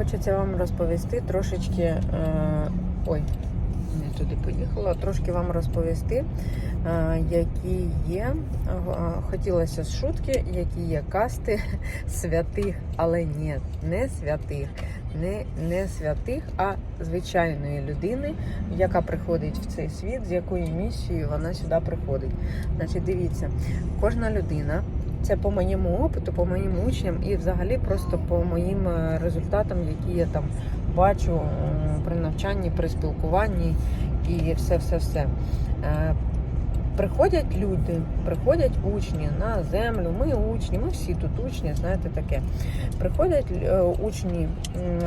хочеться вам розповісти трошечки. Е, ой, не туди поїхала. Трошки вам розповісти, е, які є. е, Хотілося з шутки, які є касти святих, але ні, не святих. Не, не святих, а звичайної людини, яка приходить в цей світ, з якою місією вона сюди приходить. Значить, дивіться, кожна людина це по моєму опиту, по моїм учням і взагалі просто по моїм е, результатам, які я там бачу при навчанні, при спілкуванні і все-все-все. Е, Приходять люди, приходять учні на землю. Ми учні, ми всі тут учні, знаєте таке. Приходять е, учні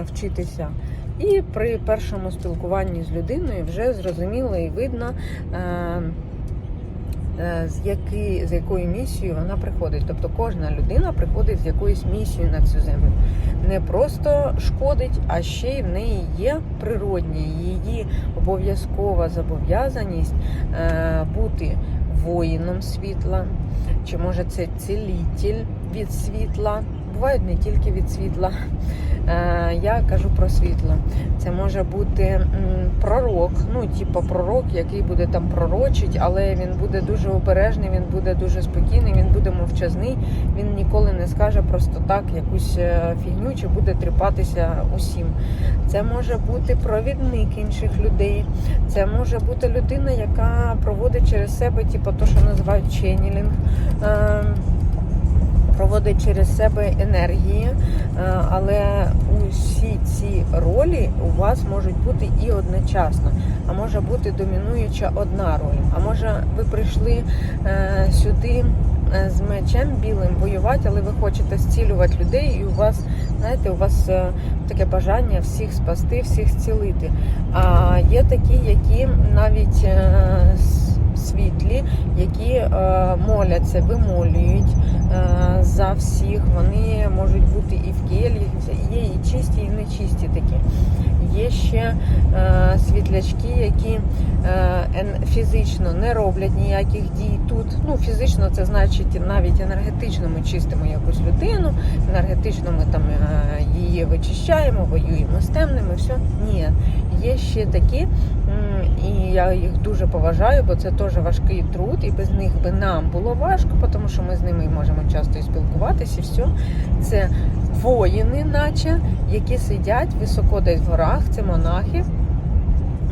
вчитися, і при першому спілкуванні з людиною вже зрозуміло і видно. Е, з, які, з якою місією вона приходить. Тобто кожна людина приходить з якоюсь місією на цю землю. Не просто шкодить, а ще й в неї є природні, її обов'язкова зобов'язаність е, бути воїном світла, чи може це цілітіль від світла. Бувають не тільки від світла. Е, я кажу про світло. Це може бути пророк, ну, типу пророк, який буде там пророчить, але він буде дуже обережний, він буде дуже спокійний, він буде мовчазний, він ніколи не скаже просто так якусь е, фігню чи буде тріпатися усім. Це може бути провідник інших людей. Це може бути людина, яка проводить через себе, типу, то, що називають ченнілінг. Проводить через себе енергії, е, але усі ці ролі у вас можуть бути і одночасно. А може бути домінуюча одна роль. А може ви прийшли е, сюди е, з мечем білим воювати, але ви хочете зцілювати людей, і у вас, знаєте, у вас таке бажання всіх спасти, всіх зцілити. А є такі, які навіть світлі, які моляться, вимолюють за всіх. Вони можуть бути і в келі, є і чисті, і нечисті такі. Є ще е, світлячки, які е, фізично не роблять ніяких дій тут. Ну, фізично це значить навіть енергетично ми чистимо якусь людину, енергетично ми там е, її вичищаємо, воюємо з темними. Все ні. Є ще такі, і я їх дуже поважаю, бо це теж важкий труд, і без них би нам було важко, тому що ми з ними можемо часто і спілкуватися, і все. Це воїни, наче, які сидять високо десь в горах, це монахи.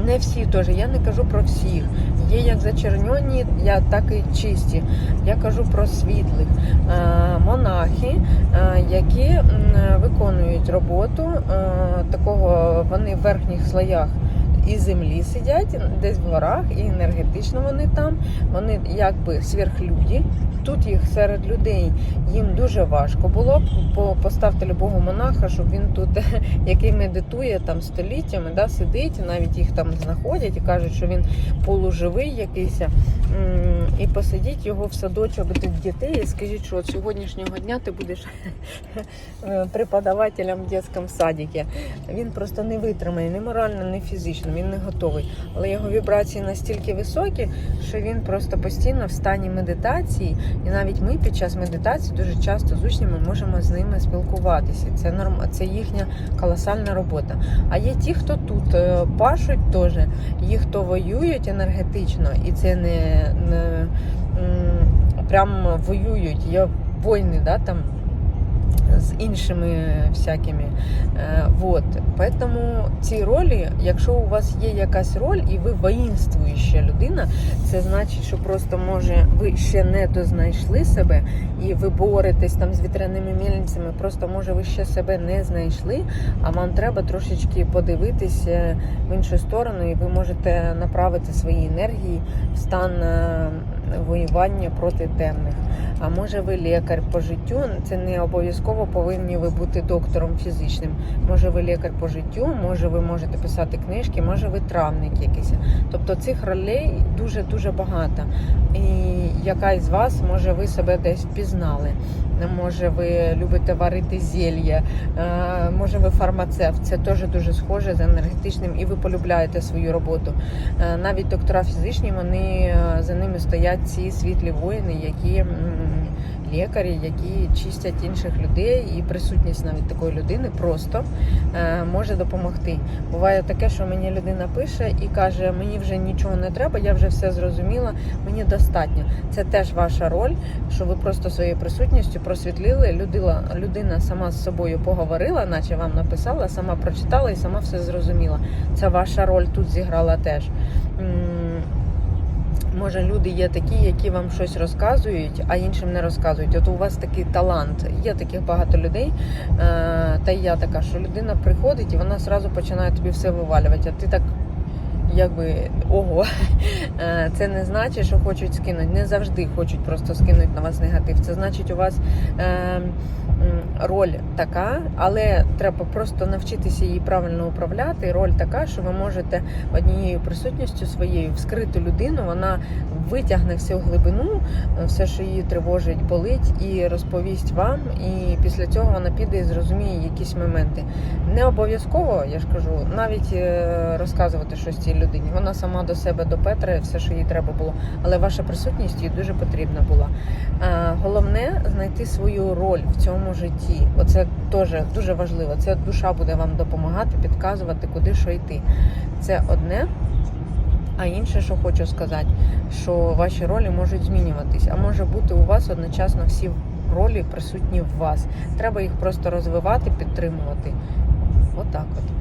Не всі теж, я не кажу про всіх. Є як зачерньоні, я так і чисті. Я кажу про світлих Е, монахи, е, які виконують роботу е, такого, вони в верхніх слоях і землі сидять, десь в горах, і енергетично вони там. Вони якби сверхлюді. Тут їх серед людей їм дуже важко було б. По- Поставте любого монаха, щоб він тут, який медитує там століттями, да, сидить, навіть їх там знаходять і кажуть, що він полуживий якийсь. І посадіть його в садочок до дітей і скажіть, що от сьогоднішнього дня ти будеш е, преподавателем в дитячому садіку. Він просто не витримає ні морально, ні фізично, він не готовий. Але його вібрації настільки високі, що він просто постійно в стані медитації. І навіть ми під час медитації дуже часто з учнями можемо з ними спілкуватися. Це норм, це їхня колосальна робота. А є ті, хто тут е, пашуть теж, є хто воюють енергетично, і це не, не прям воюють. Є війни, да, там з іншими всякими. Е, вот. Поэтому ці ролі, якщо у вас є якась роль і ви воїнствуюча людина, це значить, що просто може ви ще не дознайшли себе і ви боретесь там з вітряними мельницями, просто може ви ще себе не знайшли, а вам треба трошечки подивитись е, в іншу сторону, і ви можете направити свої енергії в стан е, воювання проти темних. А може ви лікар по життю, це не обов'язково повинні ви бути доктором фізичним. Може ви лікар по життю, може ви можете писати книжки, може ви травник якийсь. Тобто цих ролей дуже дуже багато. І яка із вас може ви себе десь впізнали. Може, ви любите варити зілля, е, може ви фармацевт. Це теж дуже схоже з енергетичним, і ви полюбляєте свою роботу. Е, Навіть доктора фізичні, вони е, за ними стоять ці світлі воїни, які лікарі, які чистять інших людей, і присутність навіть такої людини просто е, може допомогти. Буває таке, що мені людина пише і каже: мені вже нічого не треба, я вже все зрозуміла, мені достатньо. Це теж ваша роль, що ви просто своєю присутністю просвітлили. Людина, людина сама з собою поговорила, наче вам написала, сама прочитала і сама все зрозуміла. Це ваша роль тут зіграла теж. Може, люди є такі, які вам щось розказують, а іншим не розказують. От у вас такий талант. Є таких багато людей, е, та й я така, що людина приходить і вона зразу починає тобі все вивалювати, а ти так. Якби ого, Е, це не значить, що хочуть скинути. Не завжди хочуть просто скинути на вас негатив. Це значить, у вас е, роль така, але треба просто навчитися її правильно управляти. Роль така, що ви можете однією присутністю своєю вскрити людину, вона витягне всю глибину, е, все, що її тривожить, болить, і розповість вам. І після цього вона піде і зрозуміє якісь моменти. Не обов'язково, я ж кажу, навіть розказувати щось цій людині. Вона сама до себе допетре все, що їй треба було. Але ваша присутність їй дуже потрібна була. Е, Головне знайти свою роль в цьому житті. Оце теж дуже важливо. Це душа буде вам допомагати, підказувати, куди що йти. Це одне. А інше, що хочу сказати, що ваші ролі можуть змінюватись, а може бути у вас одночасно всі ролі присутні в вас. Треба їх просто розвивати, підтримувати. Отак от.